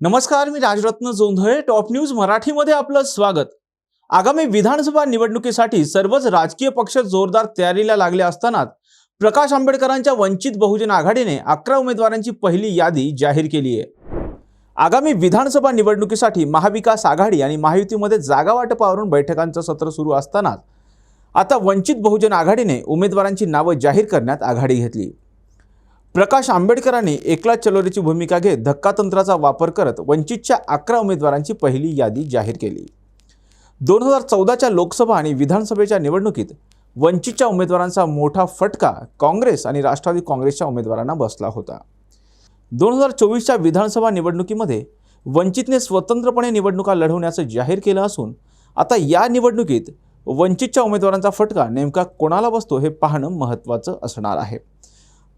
नमस्कार मी Rajratna Jondhale top news मराठीमध्ये आपलं स्वागत. आगामी विधानसभा निवडणुकीसाठी सर्वच राजकीय पक्ष जोरदार तयारीला लागले असतानाच प्रकाश आंबेडकरांच्या वंचित बहुजन आघाडीने अकरा उमेदवारांची पहिली यादी जाहीर केली आहे. आगामी विधानसभा निवडणुकीसाठी महाविकास आघाडी आणि महायुतीमध्ये जागा वाटपावरून बैठकांचं सत्र सुरू असतानाच आता वंचित बहुजन आघाडीने उमेदवारांची नावं जाहीर करण्यात आघाडी घेतली. प्रकाश आंबेडकरांनी एकला चलोरीची भूमिका घेत धक्कातंत्राचा वापर करत वंचितच्या अकरा उमेदवारांची पहिली यादी जाहीर केली. दोन हजार चौदाच्या लोकसभा आणि विधानसभेच्या निवडणुकीत वंचितच्या उमेदवारांचा मोठा फटका काँग्रेस आणि राष्ट्रवादी काँग्रेसच्या उमेदवारांना बसला होता. दोन हजार चोवीसच्या विधानसभा निवडणुकीमध्ये वंचितने स्वतंत्रपणे निवडणुका लढवण्याचं जाहीर केलं असून आता या निवडणुकीत वंचितच्या उमेदवारांचा फटका नेमका कोणाला बसतो हे पाहणं महत्त्वाचं असणार आहे.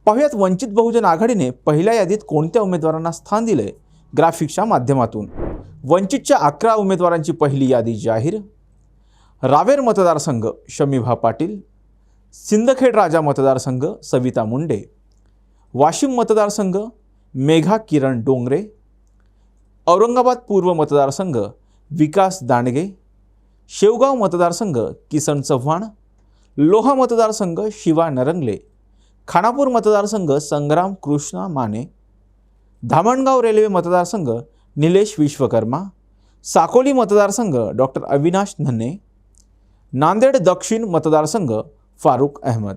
पाहुयात वंचित बहुजन आघाडीने पहिल्या यादीत कोणत्या उमेदवारांना स्थान दिलंय ग्राफिक्सच्या माध्यमातून. वंचितच्या अकरा उमेदवारांची पहिली यादी जाहीर. रावेर मतदारसंघ शमीभा पाटील. सिंदखेड राजा मतदारसंघ सविता मुंडे. वाशिम मतदारसंघ मेघा किरण डोंगरे. औरंगाबाद पूर्व मतदारसंघ विकास दांडगे शेवगाव मतदारसंघ किसन चव्हाण. लोहा मतदारसंघ शिवा नरंगले. खानापूर मतदारसंघ संग्राम कृष्णा माने धामणगाव रेल्वे मतदारसंघ निलेश विश्वकर्मा साकोली मतदारसंघ डॉक्टर अविनाश नन्हे नांदेड दक्षिण मतदारसंघ फारुख अहमद.